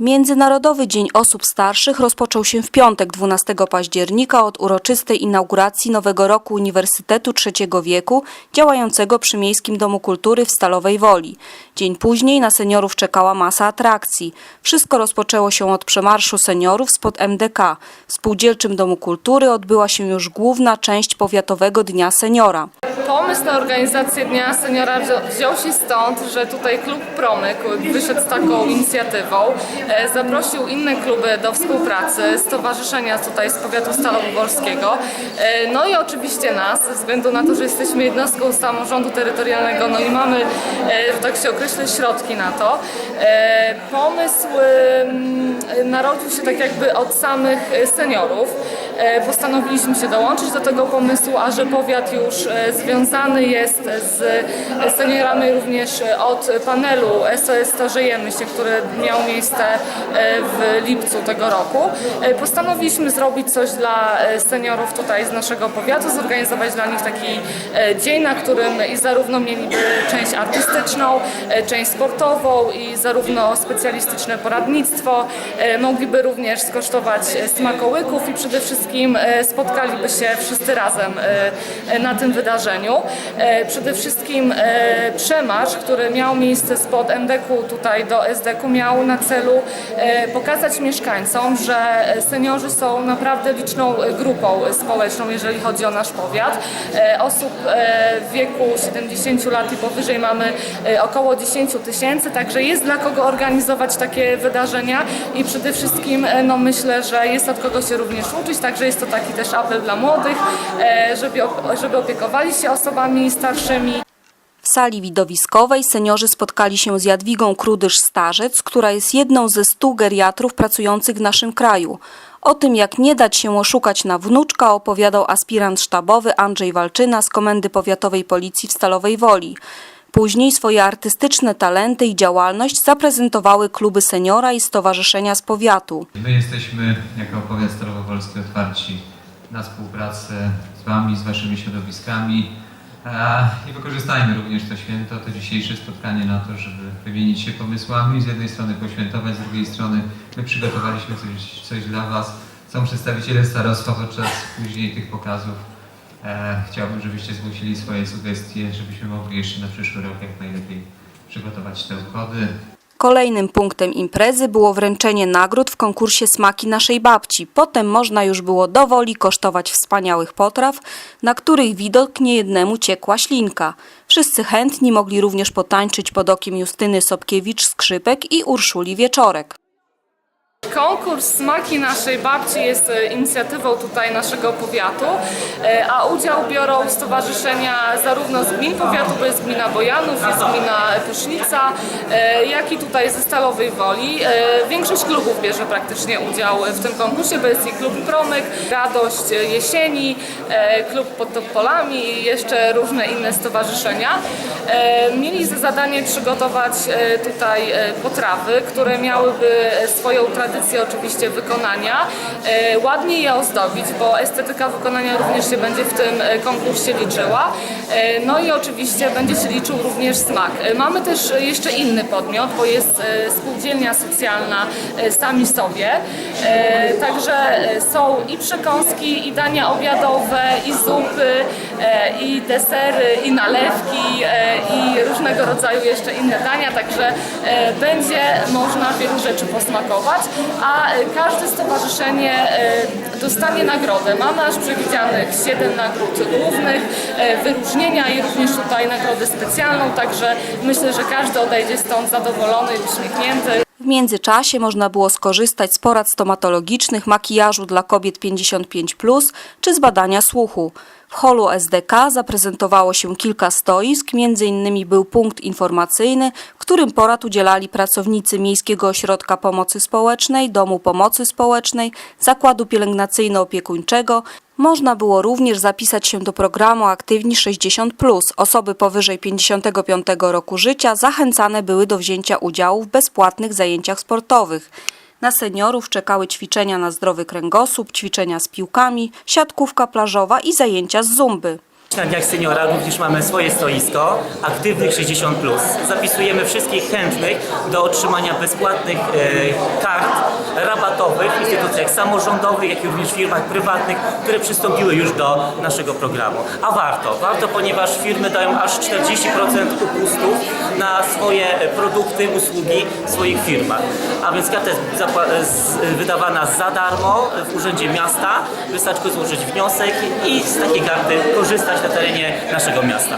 Międzynarodowy Dzień Osób Starszych rozpoczął się w piątek 12 października od uroczystej inauguracji nowego roku Uniwersytetu Trzeciego Wieku działającego przy Miejskim Domu Kultury w Stalowej Woli. Dzień później na seniorów czekała masa atrakcji. Wszystko rozpoczęło się od przemarszu seniorów spod MDK. W Spółdzielczym Domu Kultury odbyła się już główna część Powiatowego Dnia Seniora. Pomysł na organizację Dnia Seniora wziął- się stąd, że tutaj klub Promyk wyszedł z taką inicjatywą, e, zaprosił inne kluby do współpracy, stowarzyszenia tutaj z powiatu stalowo-wolskiego, e, no i oczywiście nas, ze względu na to, że jesteśmy jednostką samorządu terytorialnego, no i mamy, e, że tak się określę, środki na to. Pomysł narodził się tak jakby od samych seniorów. Postanowiliśmy się dołączyć do tego pomysłu, a że powiat już e, związany jest z seniorami również od panelu SOS Starzejemy się, który miał miejsce e, w lipcu tego roku. E, Postanowiliśmy zrobić coś dla e, seniorów tutaj z naszego powiatu, zorganizować dla nich taki dzień, na którym i zarówno mieliby część artystyczną, część sportową i zarówno specjalistyczne poradnictwo, mogliby również skosztować smakołyków i przede wszystkim spotkaliby się wszyscy razem na tym wydarzeniu. E, Przede wszystkim e, przemarsz, który miał miejsce spod MDK-u tutaj do SDK-u miał na celu e, pokazać mieszkańcom, że seniorzy są naprawdę liczną grupą społeczną, jeżeli chodzi o nasz powiat. Osób w wieku 70 lat i powyżej mamy około 10 tysięcy, także jest dla kogo organizować takie wydarzenia i przede wszystkim no myślę, że jest od kogo się również uczyć, także jest to taki też apel dla młodych, żeby, żeby opiekowali się osobami starszymi. W sali widowiskowej seniorzy spotkali się z Jadwigą Krudysz-Starzec, która jest jedną ze stu geriatrów pracujących w naszym kraju. O tym, jak nie dać się oszukać na wnuczka, opowiadał aspirant sztabowy Andrzej Walczyna z Komendy Powiatowej Policji w Stalowej Woli. Później swoje artystyczne talenty i działalność zaprezentowały kluby seniora i stowarzyszenia z powiatu. My jesteśmy jako powiat starowolski otwarci na współpracę z Wami, z Waszymi środowiskami i wykorzystajmy również to święto, to dzisiejsze spotkanie na to, żeby wymienić się pomysłami, z jednej strony poświętować, z drugiej strony my przygotowaliśmy coś, coś dla Was. Są przedstawiciele starostwa podczas później tych pokazów. E, chciałbym, żebyście zgłosili swoje sugestie, żebyśmy mogli jeszcze na przyszły rok jak najlepiej przygotować te układy. Kolejnym punktem imprezy było wręczenie nagród w konkursie Smaki naszej babci. Potem można już było do woli kosztować wspaniałych potraw, na których widok niejednemu ciekła ślinka. Wszyscy chętni mogli również potańczyć pod okiem Justyny Sobkiewicz-Skrzypek i Urszuli Wieczorek. Konkurs Smaki naszej babci jest e, inicjatywą tutaj naszego powiatu, e, a udział biorą stowarzyszenia zarówno z gmin powiatu, bo jest gmina Bojanów, jest gmina Pysznica, e, jak i tutaj ze Stalowej Woli. Większość klubów bierze praktycznie udział w tym konkursie, bo jest i klub Promyk, Radość Jesieni, klub pod Topolami i jeszcze różne inne stowarzyszenia. Mieli za zadanie przygotować tutaj potrawy, które miałyby swoją tradycję oczywiście wykonania, e, ładnie je ozdobić, bo estetyka wykonania również się będzie w tym e, konkursie liczyła. E, No i oczywiście będzie się liczył również smak. Mamy też jeszcze inny podmiot, bo jest spółdzielnia socjalna Sami Sobie. Także są i przekąski, i dania obiadowe, i zupy, i desery, i nalewki, różnego rodzaju jeszcze inne dania, także e, będzie można wielu rzeczy posmakować, a e, każde stowarzyszenie e, dostanie nagrodę. Mamy aż przewidzianych 7 nagród głównych, wyróżnienia i również tutaj nagrodę specjalną, także myślę, że każdy odejdzie stąd zadowolony i uśmiechnięty. W międzyczasie można było skorzystać z porad stomatologicznych, makijażu dla kobiet 55+, czy z badania słuchu. W holu SDK zaprezentowało się kilka stoisk, m.in. był punkt informacyjny, którym porad udzielali pracownicy Miejskiego Ośrodka Pomocy Społecznej, Domu Pomocy Społecznej, Zakładu Pielęgnacyjno-Opiekuńczego. Można było również zapisać się do programu Aktywni 60+. Osoby powyżej 55 roku życia zachęcane były do wzięcia udziału w bezpłatnych zajęciach sportowych. Na seniorów czekały ćwiczenia na zdrowy kręgosłup, ćwiczenia z piłkami, siatkówka plażowa i zajęcia z zumby. Na Dniach Seniora również mamy swoje stoisko Aktywnych 60+. Zapisujemy wszystkich chętnych do otrzymania bezpłatnych e, kart rabatowych instytucjach samorządowych, jak i również firmach prywatnych, które przystąpiły już do naszego programu. A warto, warto, ponieważ firmy dają aż 40% upustów na swoje produkty, usługi w swoich firmach. A więc karta jest wydawana za darmo w Urzędzie Miasta. Wystarczy złożyć wniosek i z takiej karty korzystać na terenie naszego miasta.